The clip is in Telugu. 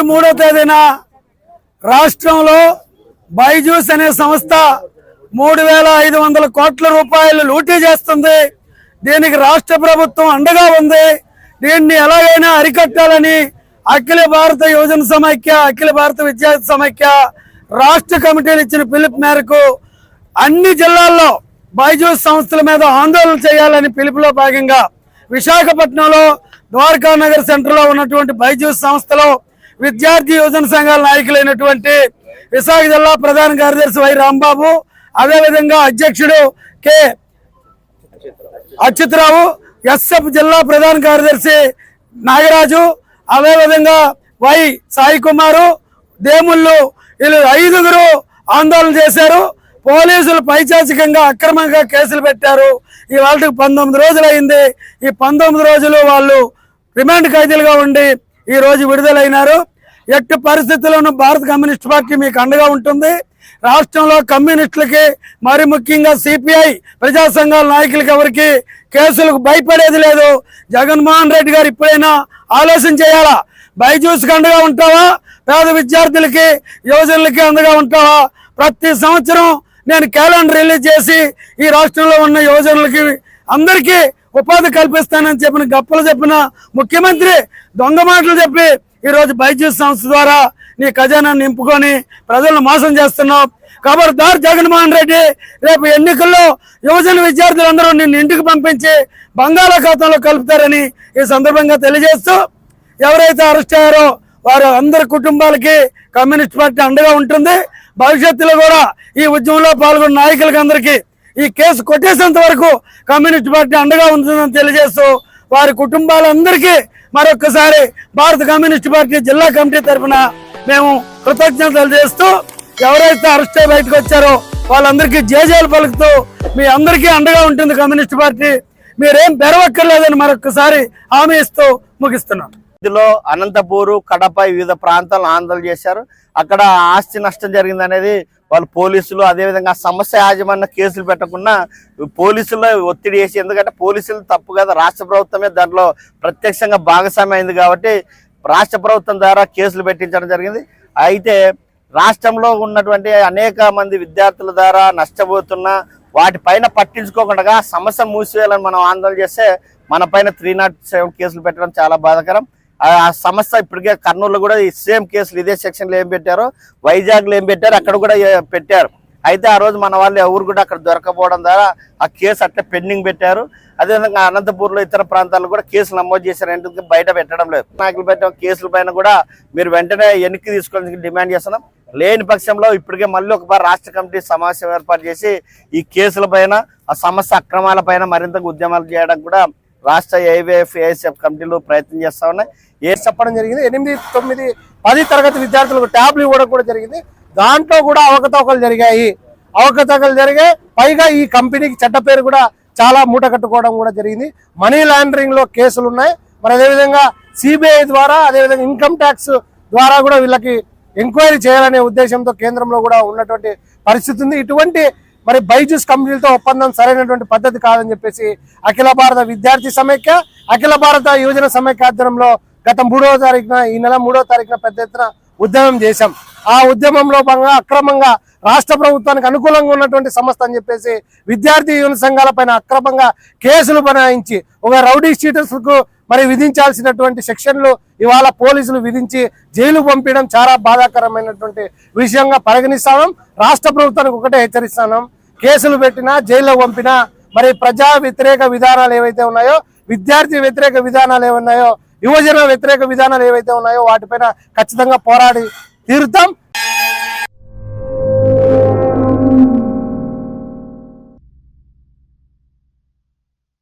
జనవరి మూడో తేదీన రాష్ట్రంలో బైజూస్ అనే సంస్థ మూడు వేల ఐదు వందల కోట్ల రూపాయలు లూటీ చేస్తుంది. దీనికి రాష్ట్ర ప్రభుత్వం అండగా ఉంది. దీన్ని ఎలాగైనా అరికట్టాలని అఖిల భారత యువజన సమైక్య అఖిల భారత విద్యార్థి సమైక్య రాష్ట్ర కమిటీలు ఇచ్చిన పిలుపు మేరకు అన్ని జిల్లాల్లో బైజూస్ సంస్థల మీద ఆందోళన చేయాలని పిలుపులో భాగంగా విశాఖపట్నంలో ద్వారకా నగర్ సెంటర్లో ఉన్నటువంటి బైజూస్ సంస్థలో విద్యార్థి యువజన సంఘాల నాయకులైనటువంటి విశాఖ జిల్లా ప్రధాన కార్యదర్శి వై రాంబాబు అదేవిధంగా అధ్యక్షుడు కె అచ్యుతరావు ఎస్ఎఫ్ జిల్లా ప్రధాన కార్యదర్శి నాగరాజు అదేవిధంగా వై సాయి కుమారు దేముళ్ళు వీళ్ళు ఐదుగురు ఆందోళన చేశారు. పోలీసులు పైచాచికంగా అక్రమంగా కేసులు పెట్టారు. ఈ పంతొమ్మిది రోజులు అయింది ఈ పంతొమ్మిది రోజులు వాళ్ళు రిమాండ్ ఖైదీలుగా ఉండి ఈ రోజు విడుదలైనారు. ఎట్టి పరిస్థితుల్లోనూ భారత కమ్యూనిస్ట్ పార్టీ మీకు అండగా ఉంటుంది. రాష్ట్రంలో కమ్యూనిస్టులకి మరి ముఖ్యంగా సిపిఐ ప్రజా సంఘాల నాయకులకి ఎవరికి కేసులకు భయపడేది లేదు. జగన్మోహన్ రెడ్డి గారు ఇప్పుడైనా ఆలోచన చేయాలా? బైజూస్కి అండగా ఉంటావా? పేద విద్యార్థులకి యువజనులకి అండగా ఉంటావా? ప్రతి సంవత్సరం నేను క్యాలెండర్ రిలీజ్ చేసి ఈ రాష్ట్రంలో ఉన్న యువజనులకి అందరికీ ఉపాధి కల్పిస్తానని చెప్పిన గప్పలు చెప్పిన ముఖ్యమంత్రి దొంగ మాటలు చెప్పి ఈరోజు రోజు బైజూస్ సంస్థ ద్వారా నీ ఖజానా నింపుకొని ప్రజలను మోసం చేస్తున్నావు. ఖబర్దార్ జగన్మోహన్ రెడ్డి రేపు ఎన్నికల్లో యువజన విద్యార్థులందరూ నిన్ను ఇంటికి పంపించి బంగాళాఖాతంలో కలుపుతారని ఈ సందర్భంగా తెలియజేస్తూ ఎవరైతే అరెస్ట్ అయ్యారో వారు అందరి కుటుంబాలకి కమ్యూనిస్ట్ పార్టీ అండగా ఉంటుంది. భవిష్యత్తులో కూడా ఈ ఉద్యమంలో పాల్గొన్న నాయకులకి అందరికీ ఈ కేసు కొట్టేసేంత వరకు కమ్యూనిస్ట్ పార్టీ అండగా ఉంటుందని తెలియజేస్తూ వారి కుటుంబాలందరికీ మరొకసారి భారత కమ్యూనిస్ట్ పార్టీ జిల్లా కమిటీ తరఫున మేము కృతజ్ఞతలు చేస్తూ ఎవరైతే అరెస్ట్ అయి బయటకు వచ్చారో వాళ్ళందరికీ జేజేలు పలుకుతూ మీ అందరికీ అండగా ఉంటుంది కమ్యూనిస్ట్ పార్టీ. మీరేం పెరవక్కర్లేదని మరొకసారి హామీ ఇస్తూ ముగిస్తున్నాను. ఇందులో అనంతపూరు కడప వివిధ ప్రాంతాలను ఆందోళన చేశారు. అక్కడ ఆస్తి నష్టం జరిగింది అనేది వాళ్ళు పోలీసులు అదేవిధంగా సమస్య యాజమాన్య కేసులు పెట్టకుండా పోలీసుల్లో ఒత్తిడి చేసి ఎందుకంటే పోలీసులు తప్పు కదా రాష్ట్ర ప్రభుత్వమే దాంట్లో ప్రత్యక్షంగా భాగస్వామ్యం అయింది కాబట్టి రాష్ట్ర ప్రభుత్వం ద్వారా కేసులు పెట్టించడం జరిగింది. అయితే రాష్ట్రంలో ఉన్నటువంటి అనేక మంది విద్యార్థుల ద్వారా నష్టపోతున్న వాటిపైన పట్టించుకోకుండా సమస్య మూసివేయాలని మనం ఆందోళన చేస్తే మన పైన త్రీ నాట్ సెవెన్ కేసులు పెట్టడం చాలా బాధాకరం. ఆ సమస్య ఇప్పటికే కర్నూలులో కూడా ఈ సేమ్ కేసులు ఇదే సెక్షన్లో ఏం పెట్టారో వైజాగ్లో ఏం పెట్టారు అక్కడ కూడా పెట్టారు. అయితే ఆ రోజు మన వాళ్ళు ఎవరు కూడా అక్కడ దొరకపోవడం ద్వారా ఆ కేసు అట్లా పెండింగ్ పెట్టారు. అదేవిధంగా అనంతపూర్లో ఇతర ప్రాంతాల్లో కూడా కేసులు నమోదు చేశారు. ఎందుకు బయట పెట్టడం లేదు. నాయకులు పెట్టిన కేసుల పైన కూడా మీరు వెంటనే వెనక్కి తీసుకోవాలని డిమాండ్ చేస్తున్నాం. లేని పక్షంలో ఇప్పటికే మళ్ళీ ఒకసారి రాష్ట్ర కమిటీ సమావేశం ఏర్పాటు చేసి ఈ కేసుల పైన ఆ సమస్య అక్రమాల పైన మరింతగా ఉద్యమాలు చేయడానికి కూడా రాష్ట్ర ఏవిఎఫ్ ఏఎస్ఎఫ్ కమిటీలు ప్రయత్నం చేస్తా ఉన్నాయి. ఏ చెప్పడం జరిగింది? ఎనిమిది తొమ్మిది పది తరగతి విద్యార్థులకు ట్యాబ్లు ఇవ్వడం కూడా జరిగింది. దాంట్లో కూడా అవకతవకలు జరిగాయి. అవకతవకలు జరిగాయి పైగా ఈ కంపెనీకి చెడ్డ పేరు కూడా చాలా మూట కట్టుకోవడం కూడా జరిగింది. మనీ లాండరింగ్లో కేసులు ఉన్నాయి. మరి అదేవిధంగా సిబిఐ ద్వారా అదేవిధంగా ఇన్కమ్ ట్యాక్స్ ద్వారా కూడా వీళ్ళకి ఎంక్వైరీ చేయాలనే ఉద్దేశంతో కేంద్రంలో కూడా ఉన్నటువంటి పరిస్థితి ఉంది. ఇటువంటి మరి బైజూస్ కంపెనీలతో ఒప్పందం సరైనటువంటి పద్ధతి కాదని చెప్పేసి అఖిల భారత విద్యార్థి సమైక్య అఖిల భారత యువజన సమైక్య ఆధ్వర్యంలో గత మూడవ తారీఖున ఈ నెల మూడవ తారీఖున పెద్ద ఎత్తున ఉద్యమం చేశాం. ఆ ఉద్యమంలో భాగంగా అక్రమంగా రాష్ట్ర ప్రభుత్వానికి అనుకూలంగా ఉన్నటువంటి సంస్థ అని చెప్పేసి విద్యార్థి యువన సంఘాల పైన అక్రమంగా కేసులు బనాయించి ఒక రౌడీ షీటర్స్కు మరి విధించాల్సినటువంటి సెక్షన్లు ఇవాళ పోలీసులు విధించి జైలు పంపించడం చాలా బాధాకరమైనటువంటి విషయంగా పరిగణిస్తాం. రాష్ట్ర ప్రభుత్వానికి ఒకటే హెచ్చరిస్తాం. కేసులు పెట్టినా జైల్లో పంపినా మరి ప్రజా వ్యతిరేక విధానాలు ఏవైతే ఉన్నాయో విద్యార్థి వ్యతిరేక విధానాలు ఏమున్నాయో యువజన వ్యతిరేక విధానాలు ఏవైతే ఉన్నాయో వాటిపైన ఖచ్చితంగా పోరాడి తీరుతాం.